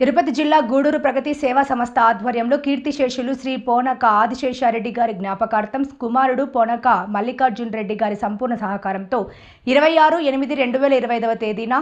తిరుపతి జిల్లా గూడూరు ప్రగతి సేవా సంస్థ ఆధ్వర్యంలో కీర్తిశేషులు శ్రీ పోనక ఆదిశేషారెడ్డి గారి జ్ఞాపకార్థం కుమారుడు పోనక మల్లికార్జున్ రెడ్డి గారి సంపూర్ణ సహకారంతో ఇరవై ఆరు ఎనిమిది రెండు వేల ఇరవై ఐదవ తేదీన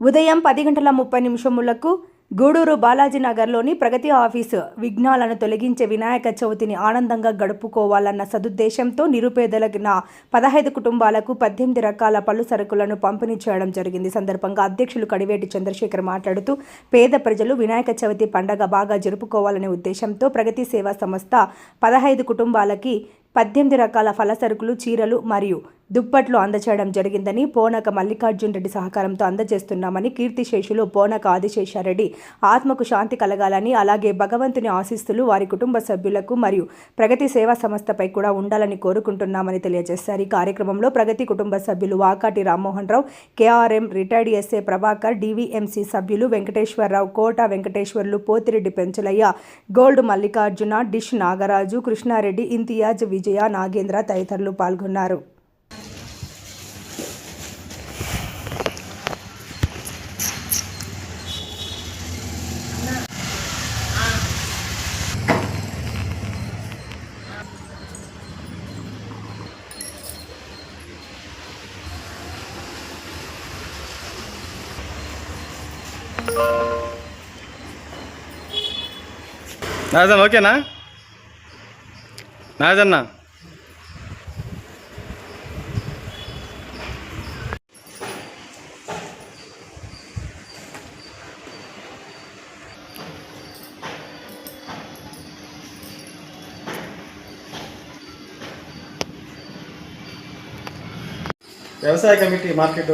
ఉదయం పది గంటల ముప్పై నిమిషములకు గూడూరు బాలాజీ నగర్లోని ప్రగతి ఆఫీసు విఘ్నాలను తొలగించే వినాయక చవితిని ఆనందంగా గడుపుకోవాలన్న సదుద్దేశంతో నిరుపేదలకు నా పదహైదు కుటుంబాలకు పద్దెనిమిది రకాల పళ్ళు సరుకులను పంపిణీ చేయడం జరిగింది. సందర్భంగా అధ్యక్షులు కడివేటి చంద్రశేఖర్ మాట్లాడుతూ పేద ప్రజలు వినాయక చవితి పండగ బాగా జరుపుకోవాలనే ఉద్దేశంతో ప్రగతి సేవా సంస్థ పదహైదు కుటుంబాలకి పద్దెనిమిది రకాల ఫల సరుకులు చీరలు మరియు దుప్పట్లు అందచేయడం జరిగిందని పోనక మల్లికార్జున్ రెడ్డి సహకారంతో అందజేస్తున్నామని కీర్తిశేషులు పోనక ఆదిశేషారెడ్డి ఆత్మకు శాంతి కలగాలని అలాగే భగవంతుని ఆశీస్సులు వారి కుటుంబ సభ్యులకు మరియు ప్రగతి సేవా సంస్థపై కూడా ఉండాలని కోరుకుంటున్నామని తెలియజేశారు. ఈ కార్యక్రమంలో ప్రగతి కుటుంబ సభ్యులు Vakati Rammohan Rao KRM retired SA Prabhakar DVMC సభ్యులు వెంకటేశ్వరరావు కోట వెంకటేశ్వర్లు పోతిరెడ్డి పెంచలయ్య గోల్డ్ మల్లికార్జున డిష్ నాగరాజు కృష్ణారెడ్డి ఇంతియాజ్ విజయ నాగేంద్ర తదితరులు పాల్గొన్నారు. నాజన్ ఓకేనా? నాజన్న వ్యవసాయ కమిటీ మార్కెట్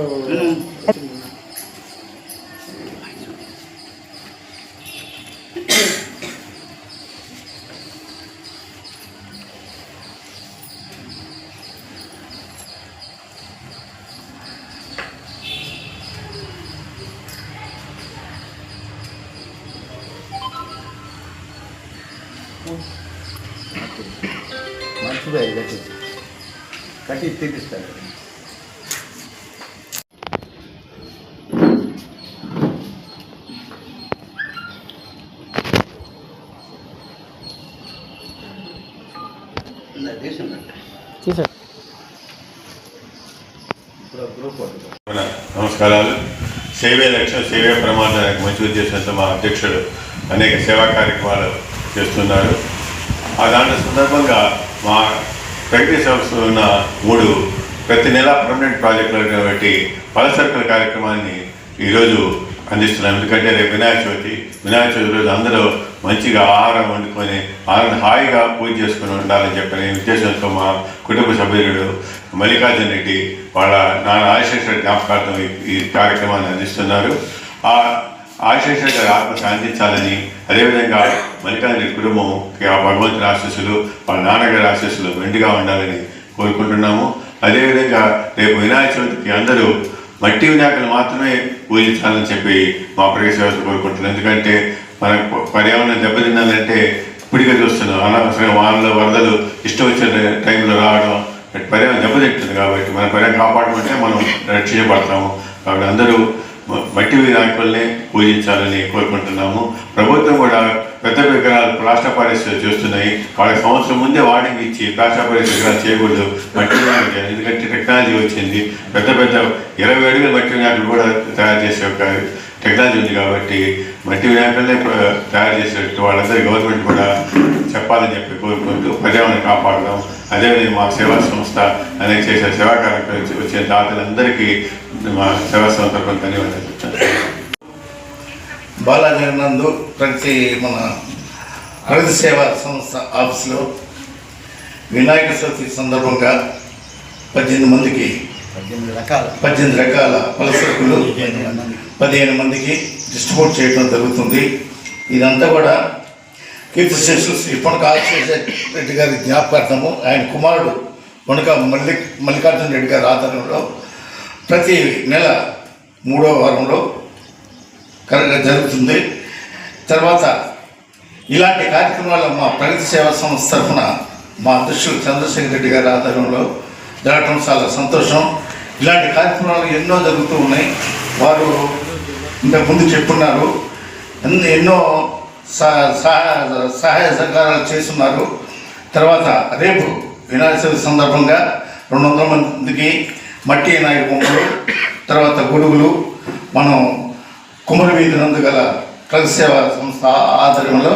మంచిదే కట్టి. కట్టి మన నమస్కారాలు. సేవే లక్ష్యం సేవే ప్రమాదానికి మంచి ఉద్దేశంతో మా అధ్యక్షుడు అనేక సేవా కార్యక్రమాలు చేస్తున్నారు. ఆ దాంట్లో సందర్భంగా మా ప్రగతి సంస్థలో ఉన్న మూడు ప్రతి నెల పర్మనెంట్ ప్రాజెక్టులు కాబట్టి పలసర్కల కార్యక్రమాన్ని ఈరోజు అందిస్తున్నాం. ఎందుకంటే రేపు వినాయక చవితి. వినాయక చవితి రోజు అందరూ మంచిగా ఆహారం వండుకొని ఆహారం హాయిగా పూజ చేసుకుని ఉండాలని చెప్పని ఉద్దేశంతో మా కుటుంబ సభ్యుడు మల్లికార్జున రెడ్డి వాళ్ళ నాన్న ఆశేశ్వర జ్ఞాపకార్థం ఈ- ఈ కార్యక్రమాన్ని అందిస్తున్నారు. ఆ ఆశేశ్వర గారి ఆత్మ శాంతించాలని అదేవిధంగా మల్లికార్జున కుటుంబం ఆ భగవంతుని ఆశీస్సులు వాళ్ళ నాన్నగారి ఆశీస్సులు మెండుగా ఉండాలని కోరుకుంటున్నాము. అదేవిధంగా రేపు వినాయక చవితికి అందరూ మట్టి వినాయకులు మాత్రమే పూజించాలని చెప్పి మా ప్రవేశ కోరుకుంటున్నాం. ఎందుకంటే మన పర్యావరణం దెబ్బతిన్నాలంటే ఇప్పటికే చూస్తున్నాం. అనవసరంగా వానలు వరదలు ఇష్టం వచ్చిన టైంలో రావడం పర్యావరణం దెబ్బతింటుంది కాబట్టి మన పర్యావరణం కాపాడమంటే మనం రక్షించబడతాము. కాబట్టి అందరూ మట్టి వినాయకుల్ని పూజించాలని కోరుకుంటున్నాము. ప్రభుత్వం కూడా పెద్ద విగ్రహాలు ప్లాస్టర్ పారిస్ చేస్తున్నాయి. వాళ్ళకి సంవత్సరం ముందే వార్నింగ్ ఇచ్చి ప్లాస్టర్ పారిస్ విగ్రహాలు చేయకూడదు. మట్టి వినాయకులు ఎందుకంటే టెక్నాలజీ వచ్చింది. పెద్ద పెద్ద ఇరవై అడుగుల మట్టి వినాయకులు కూడా తయారు చేసే ఒక టెక్నాలజీ ఉంది కాబట్టి మట్టి వినాయకులనే తయారు చేసేటట్టు వాళ్ళందరూ గవర్నమెంట్ కూడా చెప్పాలని చెప్పి కోరుకుంటూ పర్యావరణం కాపాడదాం అదేవిధంగా మా సేవా సంస్థ అనేది చేసే సేవా కార్యక్రమం వచ్చే దాతలందరికీ మా సేవా సంస్థ కొంత ధన్యవాదాలు చెప్తాను. బాలాజీ నందు ప్రతి మన ప్రగతి సేవా సంస్థ ఆఫీస్లో వినాయక చవితి సందర్భంగా పద్దెనిమిది మందికి పద్దెనిమిది రకాల పద్దెనిమిది రకాల పలసరుకులు పదిహేను మందికి డిస్ట్రిబ్యూట్ చేయడం జరుగుతుంది. ఇదంతా కూడా కీర్తిశేషులు శ్రీ పొనక రెడ్డి గారి జ్ఞాపకార్థము. ఆయన కుమారుడు పొనక మల్లి మల్లికార్జున రెడ్డి గారి ఆధ్వర్యంలో ప్రతి నెల మూడో వారంలో కరెక్ట్గా జరుగుతుంది. తర్వాత ఇలాంటి కార్యక్రమాలు మా ప్రగతి సేవా సంస్థ తరఫున మా అధ్యక్షుడు చంద్రశేఖర్ రెడ్డి గారి ఆధ్వర్యంలో జరగటం చాలా సంతోషం. ఇలాంటి కార్యక్రమాలు ఎన్నో జరుగుతూ ఉన్నాయి. వారు ఇంతకు ముందు చెప్పున్నారు. ఎన్నో సహాయ సహకారాలు చేస్తున్నారు. తర్వాత రేపు వినాయక చవితి సందర్భంగా రెండు వందల మందికి మట్టి వినాయక బొమ్మలు తర్వాత గొడుగులు మనం కుమరి వీధి నందు గల ప్రగతి సేవా సంస్థ ఆధ్వర్యంలో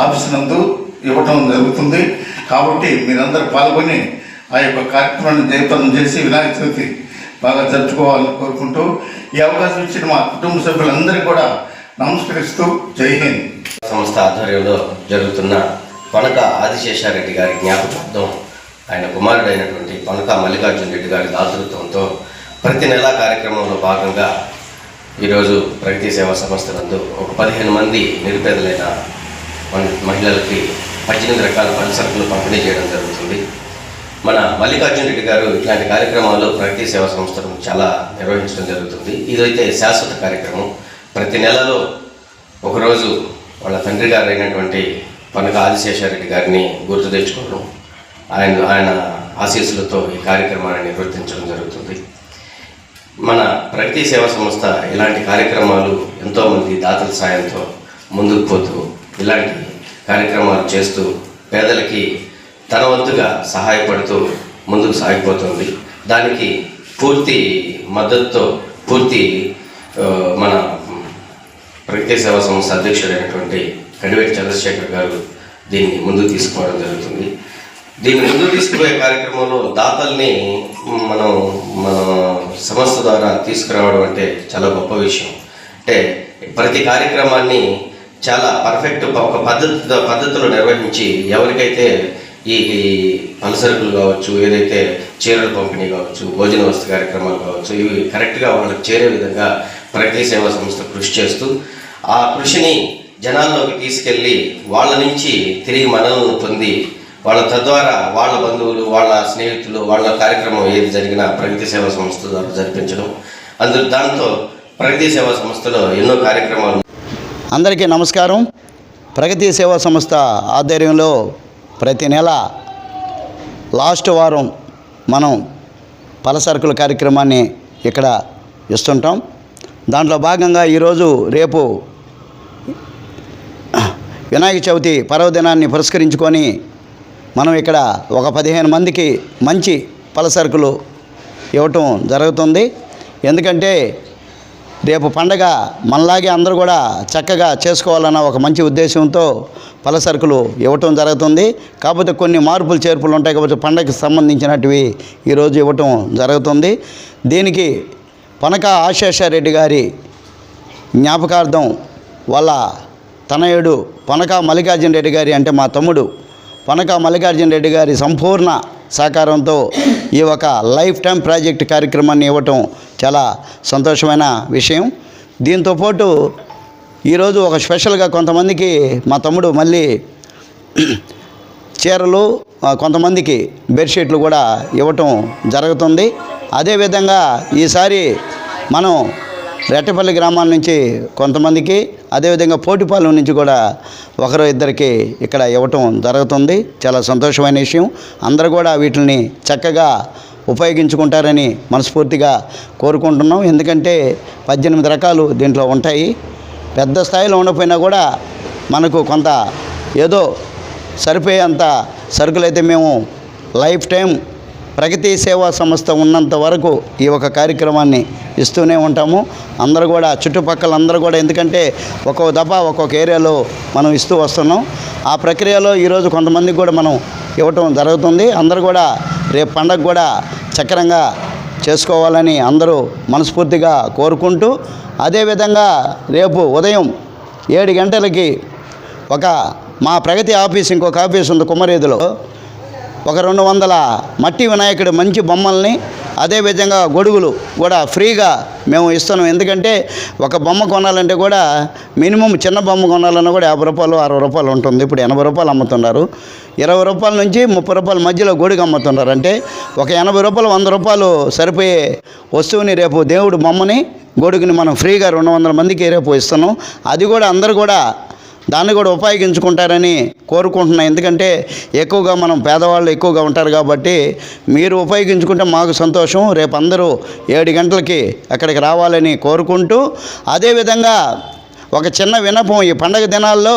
ఆఫీస్ నందు ఇవ్వటం జరుగుతుంది. కాబట్టి మీరందరూ పాల్గొని ఆ యొక్క కార్యక్రమాన్ని జయప్రదం చేసి వినాయక చవితి బాగా జరుపుకోవాలని కోరుకుంటూ ఈ అవకాశం ఇచ్చిన మా కుటుంబ సభ్యులందరికీ కూడా నమస్కరిస్తూ జై హింద్. సంస్థ ఆధ్వర్యంలో జరుగుతున్న పనక ఆదిశేషారెడ్డి గారి జ్ఞాపకార్థం ఆయన కుమారుడైనటువంటి పనక మల్లికార్జున రెడ్డి గారి దాతృత్వంతో ప్రతి నెలా కార్యక్రమంలో భాగంగా ఈరోజు ప్రగతి సేవా సంస్థ నందు ఒక పదిహేను మంది నిరుపేదలైన మన- మహిళలకి పద్దెనిమిది రకాల పని సరుకులు పంపిణీ చేయడం జరుగుతుంది. మన మల్లికార్జున రెడ్డి గారు ఇట్లాంటి కార్యక్రమాలు ప్రగతి సేవా సంస్థను చాలా నిర్వహించడం జరుగుతుంది. ఇదైతే శాశ్వత కార్యక్రమం. ప్రతి నెలలో ఒకరోజు వాళ్ళ తండ్రి గారు అయినటువంటి పనక ఆదిశేషారెడ్డి గారిని గుర్తు తెచ్చుకోవడం. ఆయన ఆయన ఆశీస్సులతో ఈ కార్యక్రమాన్ని నిర్వర్తించడం జరుగుతుంది. మన ప్రగతి సేవా సంస్థ ఇలాంటి కార్యక్రమాలు ఎంతోమంది దాతల సాయంతో ముందుకు పోతూ ఇలాంటి కార్యక్రమాలు చేస్తూ పేదలకి తన వంతుగా సహాయపడుతూ ముందుకు సాగిపోతుంది. దానికి పూర్తి మద్దతుతో పూర్తి మన ప్రగతి సేవా సంస్థ అధ్యక్షుడైనటువంటి కడివేటి చంద్రశేఖర్ గారు దీన్ని ముందుకు తీసుకోవడం జరుగుతుంది. దీన్ని ముందు తీసుకుపోయే కార్యక్రమంలో దాతల్ని మనం మన సంస్థ ద్వారా తీసుకురావడం అంటే చాలా గొప్ప విషయం. అంటే ప్రతి కార్యక్రమాన్ని చాలా పర్ఫెక్ట్ ఒక పద్ధతి పద్ధతిలో నిర్వహించి ఎవరికైతే ఈ ఈ పలసరుకులు కావచ్చు ఏదైతే చీరల పంపిణీ కావచ్చు భోజన వస్తు కార్యక్రమాలు కావచ్చు ఇవి కరెక్ట్గా వాళ్ళకి చేరే విధంగా ప్రగతి సేవా సంస్థ కృషి చేస్తూ ఆ కృషిని జనాల్లోకి తీసుకెళ్ళి వాళ్ళ నుంచి తిరిగి మనల్ని పొంది వాళ్ళ తద్వారా వాళ్ళ బంధువులు వాళ్ళ స్నేహితులు వాళ్ళ కార్యక్రమం ఏది జరిగినా ప్రగతి సేవా సంస్థ ద్వారా జరిపించడం. అందులో దాంతో ప్రగతి సేవా సంస్థలో ఎన్నో కార్యక్రమాలు. అందరికీ నమస్కారం. ప్రగతి సేవా సంస్థ ఆధ్వర్యంలో ప్రతి నెల లాస్ట్ వారం మనం పలసరుకుల కార్యక్రమాన్ని ఇక్కడ ఇస్తుంటాం. దాంట్లో భాగంగా ఈరోజు రేపు వినాయక చవితి పర్వదినాన్ని పురస్కరించుకొని మనం ఇక్కడ ఒక పదిహేను మందికి మంచి పలసరుకులు ఇవ్వటం జరుగుతుంది. ఎందుకంటే రేపు పండగ మనలాగే అందరూ కూడా చక్కగా చేసుకోవాలన్న ఒక మంచి ఉద్దేశంతో పలసరుకులు ఇవ్వటం జరుగుతుంది. కాకపోతే కొన్ని మార్పులు చేర్పులు ఉంటాయి. కాబట్టి పండగకి సంబంధించినటివి ఈరోజు ఇవ్వటం జరుగుతుంది. దీనికి పనక ఆశేషారెడ్డి గారి జ్ఞాపకార్థం వాళ్ళ తనయుడు పనక మల్లికార్జున రెడ్డి గారి అంటే మా తమ్ముడు పనక మల్లికార్జున రెడ్డి గారి సంపూర్ణ సహకారంతో ఈ ఒక లైఫ్ టైం ప్రాజెక్ట్ కార్యక్రమాన్ని ఇవ్వటం చాలా సంతోషమైన విషయం. దీంతోపాటు ఈరోజు ఒక స్పెషల్గా కొంతమందికి మా తమ్ముడు మళ్ళీ చీరలు కొంతమందికి బెడ్షీట్లు కూడా ఇవ్వటం జరుగుతుంది. అదేవిధంగా ఈసారి మనం రెట్టపల్లి గ్రామాల నుంచి కొంతమందికి అదేవిధంగా పోటిపాలెం నుంచి కూడా ఒకరు ఇద్దరికి ఇక్కడ ఇవ్వటం జరుగుతుంది. చాలా సంతోషమైన విషయం. అందరూ కూడా వీటిని చక్కగా ఉపయోగించుకుంటారని మనస్ఫూర్తిగా కోరుకుంటున్నాం. ఎందుకంటే పద్దెనిమిది రకాలు దీంట్లో ఉంటాయి. పెద్ద స్థాయిలో ఉండకపోయినా కూడా మనకు కొంత ఏదో సరిపోయేంత సరుకులైతే మేము లైఫ్ టైం ప్రగతి సేవా సంస్థ ఉన్నంత వరకు ఈ ఒక కార్యక్రమాన్ని ఇస్తూనే ఉంటాము. అందరూ కూడా చుట్టుపక్కల అందరూ కూడా ఎందుకంటే ఒక్కొక్క దఫా ఒక్కొక్క ఏరియాలో మనం ఇస్తూ వస్తున్నాం. ఆ ప్రక్రియలో ఈరోజు కొంతమందికి కూడా మనం ఇవ్వటం జరుగుతుంది. అందరూ కూడా రేపు పండగ కూడా చక్రంగా చేసుకోవాలని అందరూ మనస్ఫూర్తిగా కోరుకుంటూ అదేవిధంగా రేపు ఉదయం ఏడు గంటలకి ఒక మా ప్రగతి ఆఫీస్ ఇంకొక ఆఫీస్ ఉంది కుమ్మరేదులో ఒక రెండు వందల మట్టి వినాయకుడి మంచి బొమ్మల్ని అదేవిధంగా గొడుగులు కూడా ఫ్రీగా మేము ఇస్తున్నాం. ఎందుకంటే ఒక బొమ్మ కొనాలంటే కూడా మినిమం చిన్న బొమ్మ కొనాలన్నా కూడా యాభై రూపాయలు అరవై రూపాయలు ఉంటుంది. ఇప్పుడు ఎనభై రూపాయలు అమ్ముతున్నారు. ఇరవై రూపాయల నుంచి ముప్పై రూపాయల మధ్యలో గొడుగు అమ్ముతున్నారు. అంటే ఒక ఎనభై రూపాయలు వంద రూపాయలు సరిపోయే వస్తువుని రేపు దేవుడు బొమ్మని గొడుగుని మనం ఫ్రీగా రెండు వందల మందికి రేపు ఇస్తున్నాం. అది కూడా అందరూ కూడా దాన్ని కూడా ఉపయోగించుకుంటారని కోరుకుంటున్నాను ఎందుకంటే ఎక్కువగా మనం పేదవాళ్ళు ఎక్కువగా ఉంటారు కాబట్టి మీరు ఉపయోగించుకుంటే మాకు సంతోషం. రేపు అందరూ ఏడు గంటలకి అక్కడికి రావాలని కోరుకుంటూ అదేవిధంగా ఒక చిన్న వినపం ఈ పండగ దినాల్లో